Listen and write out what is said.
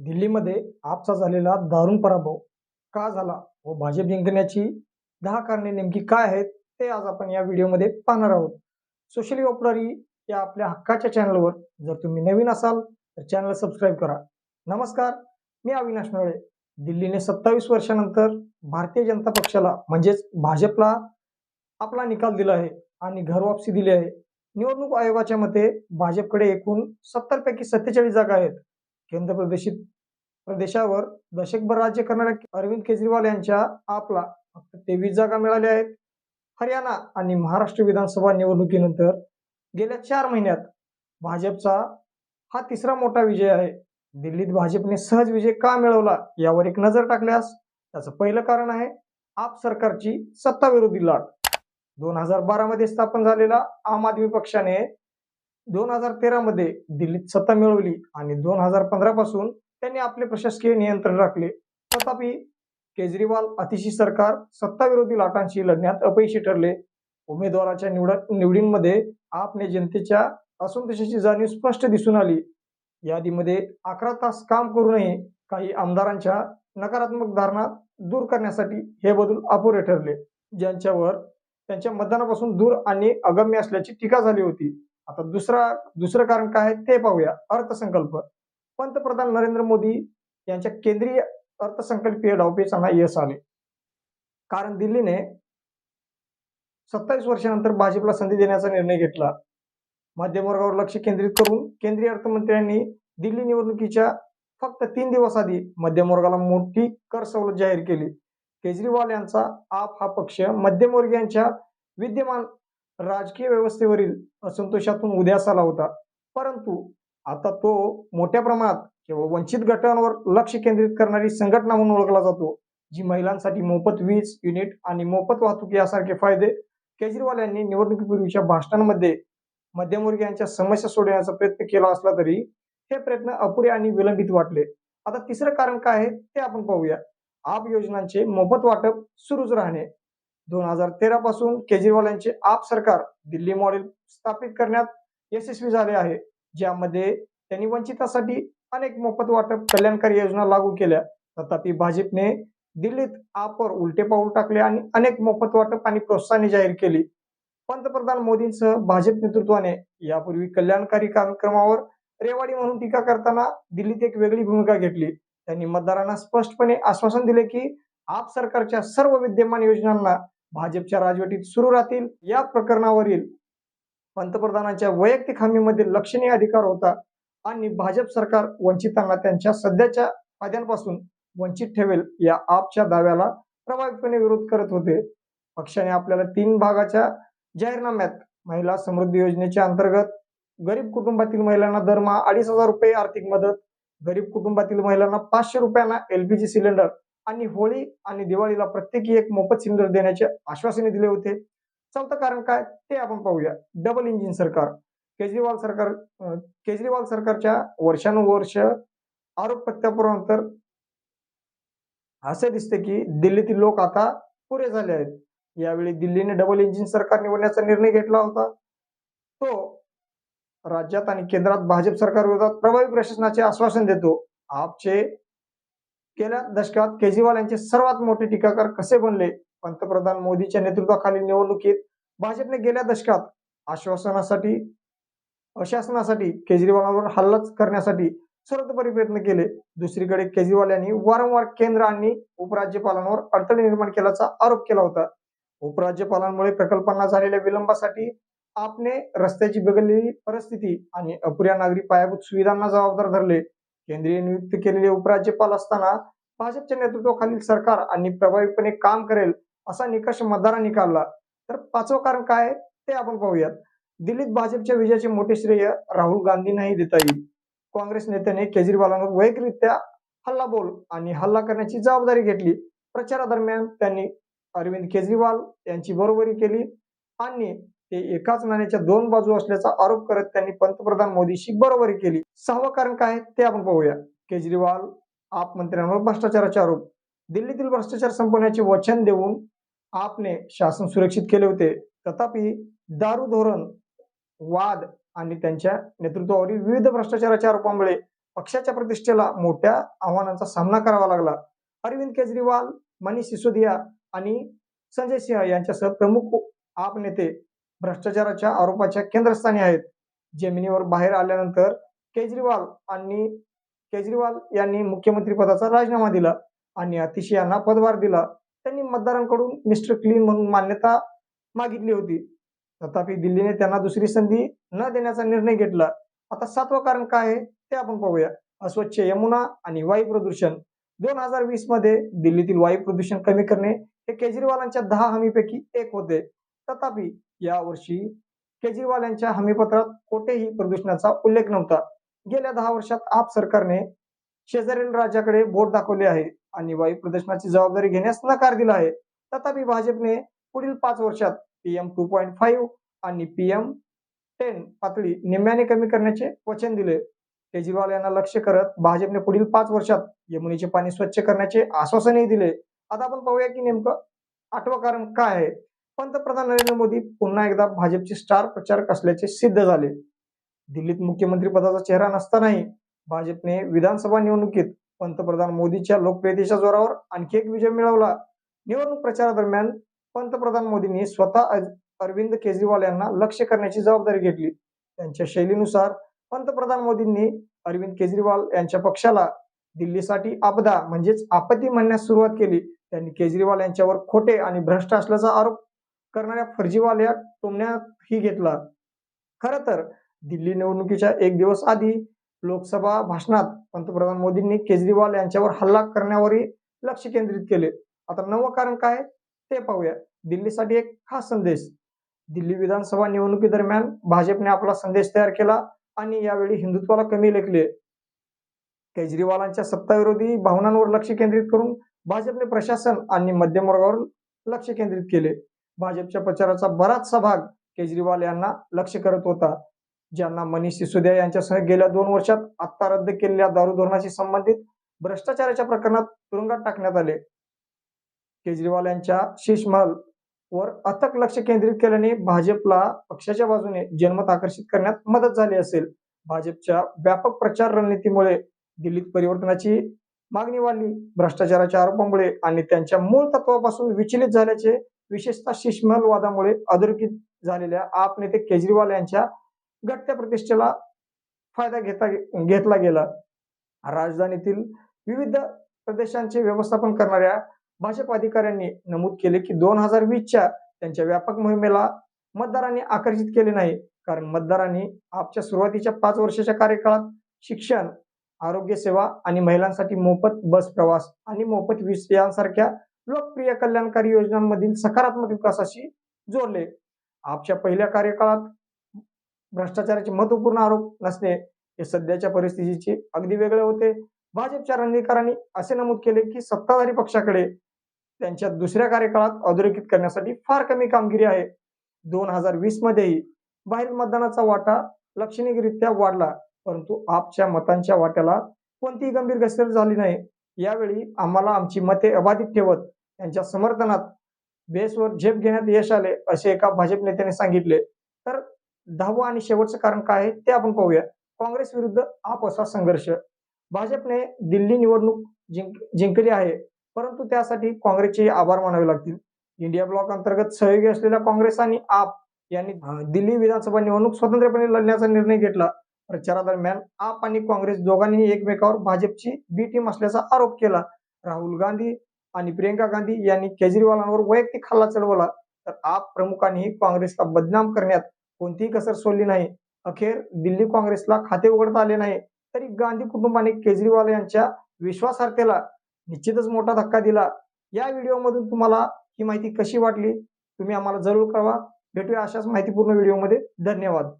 दिल्लीमध्ये आपचा झालेला दारुण पराभव का झाला व भाजप जिंकण्याची दहा कारणे नेमकी काय आहेत ते आज आपण या व्हिडिओमध्ये पाहणार आहोत. सोशली ऑपररी या आपल्या हक्काच्या चॅनलवर जर तुम्ही नवीन असाल तर चॅनल सबस्क्राईब करा. नमस्कार मी अविनाश नळे. दिल्लीने सत्तावीस वर्षानंतर भारतीय जनता पक्षाला म्हणजेच भाजपला आपला निकाल दिला आहे आणि घरवापसी दिली आहे. निवडणूक आयोगाच्या मते भाजपकडे एकूण सत्तरपैकी सत्तेचाळीस जागा आहेत. केंद्र प्रदेशित प्रदेशावर दशकभर राज्य करणाऱ्या अरविंद केजरीवाल यांच्या आपला फक्त तेवीस जागा मिळाल्या आहेत. हरियाणा आणि महाराष्ट्र विधानसभा निवडणुकीनंतर गेल्या चार महिन्यात भाजपचा हा तिसरा मोठा विजय आहे. दिल्लीत भाजपने सहज विजय का मिळवला यावर एक नजर टाकल्यास त्याचं पहिलं कारण आहे आप सरकारची सत्ताविरोधी लाट. दोन हजार बारा मध्ये स्थापन झालेला आम आदमी पक्षाने दोन हजार तेरा मध्ये दिल्लीत सत्ता मिळवली आणि दोन हजार पंधरा पासून त्यांनी आपले प्रशासकीय नियंत्रण राखले. तथापि केजरीवाल अतिशी सरकार सत्ताविरोधी लाटांशी लढण्यात अपयशी ठरले. उमेदवाराच्या निवड निवडींमध्ये आपने जनतेच्या असंतोषाची जाणीव स्पष्ट दिसून आली. यादीमध्ये अकरा तास काम करूनही काही आमदारांच्या नकारात्मक धारणा दूर करण्यासाठी हे बदल अपुरे ठरले ज्यांच्यावर त्यांच्या मतदानापासून दूर आणि अगम्य असल्याची टीका झाली होती. आता दुसरा दुसरं कारण काय ते पाहूया. अर्थसंकल्प. पंतप्रधान नरेंद्र मोदी यांच्या केंद्रीय अर्थसंकल्पीय डावपेचांना यश आले. कारण दिल्लीने सत्तावीस वर्षानंतर भाजपला संधी देण्याचा निर्णय घेतला. मध्यमवर्गावर लक्ष केंद्रित करून केंद्रीय अर्थमंत्र्यांनी दिल्ली निवडणुकीच्या फक्त तीन दिवस आधी मध्यमवर्गाला मोठी कर सवलत जाहीर केली. केजरीवाल यांचा आप हा पक्ष मध्यमवर्गीयांच्या विद्यमान राजकीय व्यवस्थेवरील असंतोषातून उदयास आला होता. परंतु आता तो मोठ्या प्रमाणात किंवा वंचित गटांवर लक्ष केंद्रित करणारी संघटना म्हणून ओळखला जातो जी महिलांसाठी मोफत वीज युनिट आणि मोफत वाहतूक यासारखे फायदे केजरीवाल यांनी निवडणुकीपूर्वीच्या भाषणांमध्ये मध्यमवर्गीयांच्या समस्या सोडवण्याचा प्रयत्न केला असला तरी हे प्रयत्न अपुरे आणि विलंबित वाटले. आता तिसरं कारण काय आहे ते आपण पाहूया. आप योजनांचे मोफत वाटप सुरूच राहणे. दोन हजार तेरा पासून केजरीवाल यांचे आप सरकार दिल्ली मॉडेल स्थापित करण्यात यशस्वी झाले आहे. ज्यामध्ये त्यांनी वंचितासाठी अनेक मोफत वाटप कल्याणकारी योजना लागू केल्या. तथापि भाजपने दिल्लीत आपवर उलटे पाऊल टाकले आणि अनेक मोफत वाटप आणि प्रोत्साहने जाहीर केली. पंतप्रधान मोदींसह भाजप नेतृत्वाने यापूर्वी कल्याणकारी कार्यक्रमावर रेवाडी म्हणून टीका करताना दिल्लीत एक वेगळी भूमिका घेतली. त्यांनी मतदारांना स्पष्टपणे आश्वासन दिले की आप सरकारच्या सर्व विद्यमान योजनांना भाजपच्या राजवटीत सुरू राहतील. या प्रकरणावरील पंतप्रधानांच्या वैयक्तिक हमीमध्ये लक्षणीय अधिकार होता आणि भाजप सरकार वंचितांना त्यांच्या सध्याच्या फायद्यांपासून वंचित ठेवेल या आपच्या दाव्याला प्रभावीपणे विरोध करत होते. पक्षाने आपल्याला तीन भागाच्या जाहीरनाम्यात महिला समृद्धी योजनेच्या अंतर्गत गरीब कुटुंबातील महिलांना दरमहा अडीच हजार रुपये आर्थिक मदत गरीब कुटुंबातील महिलांना पाचशे रुपयांना एलपीजी सिलेंडर आणि होळी आणि दिवाळीला प्रत्येकी एक मोफत सिलेंडर देण्याचे आश्वासने दिले होते. चौथं कारण काय? ते आपण पाहूया. डबल इंजिन सरकार. केजरीवाल सरकार केजरीवाल सरकारच्या वर्षानुवर्ष आरोप प्रत्यापुरानंतर असे दिसते की दिल्लीतील लोक आता पुरे झाले आहेत. यावेळी दिल्लीने डबल इंजिन सरकार निवडण्याचा निर्णय घेतला होता. तो राज्यात आणि केंद्रात भाजप सरकार विरोधात प्रभावी प्रशासनाचे आश्वासन देतो. आपचे गेल्या दशकात केजरीवाल यांचे सर्वात मोठे टीकाकार कसे बनले? पंतप्रधान मोदीच्या नेतृत्वाखाली निवडणुकीत भाजपने गेल्या दशकात आश्वासनासाठी अशासनासाठी केजरीवालांवर हल्लाच करण्यासाठी सर्वतोपरी प्रयत्न केले. दुसरीकडे केजरीवाल यांनी वारंवार केंद्र आणि उपराज्यपालांवर अडथळे निर्माण केल्याचा आरोप केला होता. उपराज्यपालांमुळे प्रकल्पांना झालेल्या विलंबासाठी आपने रस्त्याची बिघडलेली परिस्थिती आणि अपुऱ्या नागरी पायाभूत सुविधांना जबाबदार धरले. केंद्रीय नियुक्त केलेले उपराज्यपाल असताना भाजपच्या नेतृत्वाखालील सरकार आणि प्रभावीपणे काम करेल असा निकष मतदारांनी काढला. तर पाचवं कारण काय ते आपण पाहूयात. दिल्लीत भाजपच्या विजयाचे मोठे श्रेय राहुल गांधींनाही देता येईल. काँग्रेस नेत्याने केजरीवालांवर वैयक्तिकरित्या हल्ला बोल आणि हल्ला करण्याची जबाबदारी घेतली. प्रचारादरम्यान त्यांनी अरविंद केजरीवाल यांची बरोबरी केली. आणि ते एकाच नाण्याच्या दोन बाजू असल्याचा आरोप करत त्यांनी पंतप्रधान मोदीशी बरोबरी केली. सहावं कारण काय आहे ते आपण पाहूया. केजरीवाल आप मंत्र्यांवर भ्रष्टाचाराचे आरोप. दिल्लीतील भ्रष्टाचार संपवण्याचे वचन देऊन आपने शासन सुरक्षित केले होते. तथापि दारू धोरण वाद आणि त्यांच्या नेतृत्वावरील विविध भ्रष्टाचाराच्या आरोपांमुळे पक्षाच्या प्रतिष्ठेला मोठ्या आव्हानांचा सामना करावा लागला. अरविंद केजरीवाल मनीष सिसोदिया आणि संजय सिंह यांच्यासह प्रमुख आप नेते भ्रष्टाचाराच्या आरोपाच्या केंद्रस्थानी आहेत. जमिनीवर बाहेर आल्यानंतर केजरीवाल आणि केजरीवाल यांनी मुख्यमंत्री पदाचा राजीनामा दिला आणि अतिशय यांना पदभार दिला. त्यांनी मतदारांकडून मिस्टर क्लीन म्हणून मान्यता मागितली होती. तथापि दिल्लीने त्यांना दुसरी संधी न देण्याचा निर्णय घेतला. आता सातवं कारण काय आहे ते आपण पाहूया. अस्वच्छ यमुना आणि वायू प्रदूषण. दोन हजार वीसमध्ये दिल्लीतील वायू प्रदूषण कमी करणे हे केजरीवालांच्या दहा हमीपैकी एक होते. तथापि यावर्षी केजरीवाल यांच्या हमीपत्रात कोठेही प्रदूषणाचा उल्लेख नव्हता. गेल्या दहा वर्षात आप सरकारने शेजारील राज्याकडे बोट दाखवले आहे आणि वायू प्रदूषणाची जबाबदारी घेण्यास नकार दिला आहे. तथापि भाजपने पुढील पाच वर्षात पीएम टू पॉईंट फाईव्ह आणि पीएम टेन पातळी निम्म्याने कमी करण्याचे वचन दिले. केजरीवाल यांना लक्ष करत भाजपने पुढील पाच वर्षात यमुनेचे पाणी स्वच्छ करण्याचे आश्वासनही दिले. आता आपण पाहूया की नेमकं आठवं कारण काय आहे. पंतप्रधान नरेंद्र मोदी पुन्हा एकदा भाजपचे स्टार प्रचारक असल्याचे सिद्ध झाले. दिल्लीत मुख्यमंत्री पदाचा चेहरा नसतानाही भाजपने विधानसभा निवडणुकीत पंतप्रधान मोदीच्या लोकप्रियतेच्या जोरावर आणखी एक विजय मिळवला. निवडणूक प्रचारादरम्यान पंतप्रधान मोदींनी स्वतः अरविंद केजरीवाल यांना लक्ष करण्याची जबाबदारी घेतली. त्यांच्या शैलीनुसार पंतप्रधान मोदींनी अरविंद केजरीवाल यांच्या पक्षाला दिल्लीसाठी आपदा म्हणजेच आपत्ती म्हणण्यास सुरुवात केली. त्यांनी केजरीवाल यांच्यावर खोटे आणि भ्रष्ट असल्याचा आरोप करणाऱ्या फर्जीवाल्या या घेतला. खरं तर दिल्ली निवडणुकीच्या एक दिवस आधी लोकसभा भाषणात पंतप्रधान मोदींनी केजरीवाल यांच्यावर हल्ला करण्यावरही लक्ष केंद्रित केले. आता नवं कारण काय? ते पाहूया. दिल्लीसाठी एक खास संदेश. दिल्ली विधानसभा निवडणुकीदरम्यान भाजपने आपला संदेश तयार केला आणि यावेळी हिंदुत्वाला कमी लेखले. केजरीवालांच्या सत्ताविरोधी भावनांवर लक्ष केंद्रित करून भाजपने प्रशासन आणि मध्यम वर्गावर लक्ष केंद्रित केले. भाजपच्या प्रचाराचा बराचसा भाग केजरीवाल यांना लक्ष करत होता. ज्यांना मनीष सिसोदिया यांच्यासह गेल्या दोन वर्षात आत्ता रद्द केलेल्या दारू धोरणाशी संबंधित भ्रष्टाचाराच्या प्रकरणात तुरुंगात टाकण्यात आले. केजरीवाल यांच्या शीशमहल वर अथक लक्ष केंद्रित केल्याने भाजपला पक्षाच्या बाजूने जनमत आकर्षित करण्यात मदत झाली असेल. भाजपच्या व्यापक प्रचार रणनीतीमुळे दिल्लीत परिवर्तनाची मागणी वाढली. भ्रष्टाचाराच्या आरोपामुळे आणि त्यांच्या मूळ तत्वापासून विचलित झाल्याचे विशेषतः शिशमहल वादामुळे अधोरेखित झालेल्या आप नेते केजरीवाल यांच्या घटत्या प्रतिष्ठेला फायदा घेता घेतला गेला. राजधानीतील विविध प्रदेशांचे व्यवस्थापन करणाऱ्या भाजप अधिकाऱ्यांनी नमूद केले की दोन हजार वीसच्या त्यांच्या व्यापक मोहिमेला मतदारांनी आकर्षित केले नाही. कारण मतदारांनी आपच्या सुरुवातीच्या पाच वर्षाच्या कार्यकाळात शिक्षण आरोग्य सेवा आणि महिलांसाठी मोफत बस प्रवास आणि मोफत वीज यांसारख्या लोकप्रिय कल्याणकारी योजनांमधील सकारात्मक विकासाशी जोडले. आपच्या पहिल्या कार्यकाळात भ्रष्टाचाराचे महत्त्वपूर्ण आरोप नसणे हे सध्याच्या परिस्थितीचे अगदी वेगळे होते. भाजपच्या रणनीतिकारांनी असे नमूद केले की सत्ताधारी पक्षाकडे त्यांच्या दुसऱ्या कार्यकाळात अधोरेखित करण्यासाठी फार कमी कामगिरी आहे. दोन हजार वीस मध्येही बाहेरील मतदानाचा वाटा लक्षणीयरित्या वाढला परंतु आपच्या मतांच्या वाट्याला कोणतीही गंभीर घसर झाली नाही. यावेळी आम्हाला आमची मते अबाधित ठेवत त्यांच्या समर्थनात बेसवर झेप घेण्यात यश आले असे एका भाजप नेत्याने सांगितले. तर दहावं आणि शेवटचं कारण काय आहे ते आपण पाहूया. काँग्रेस विरुद्ध आप असा संघर्ष. भाजपने दिल्ली निवडणूक जिंक जिंकली आहे. परंतु त्यासाठी काँग्रेसचे आभार मानावे लागतील. इंडिया ब्लॉक अंतर्गत सहयोगी असलेल्या काँग्रेस आणि आप यांनी दिल्ली विधानसभा निवडणूक स्वतंत्रपणे लढण्याचा निर्णय घेतला. प्रचारादरम्यान आप आणि काँग्रेस दोघांनी एकमेकावर भाजपची बी टीम असल्याचा आरोप केला. राहुल गांधी आणि प्रियंका गांधी यांनी केजरीवालांवर वैयक्तिक हल्ला चढवला. तर आप प्रमुखांनीही काँग्रेसला बदनाम करण्यात कोणतीही कसर सोडली नाही. अखेर दिल्ली काँग्रेसला खाते उघडता आले नाही. तरी गांधी कुटुंबाने केजरीवाल यांच्या विश्वासार्हतेला निश्चितच मोठा धक्का दिला. या व्हिडिओमधून तुम्हाला ही माहिती कशी वाटली? तुम्ही आम्हाला जरूर कळवा. भेटूया अशाच माहितीपूर्ण व्हिडिओमध्ये. धन्यवाद.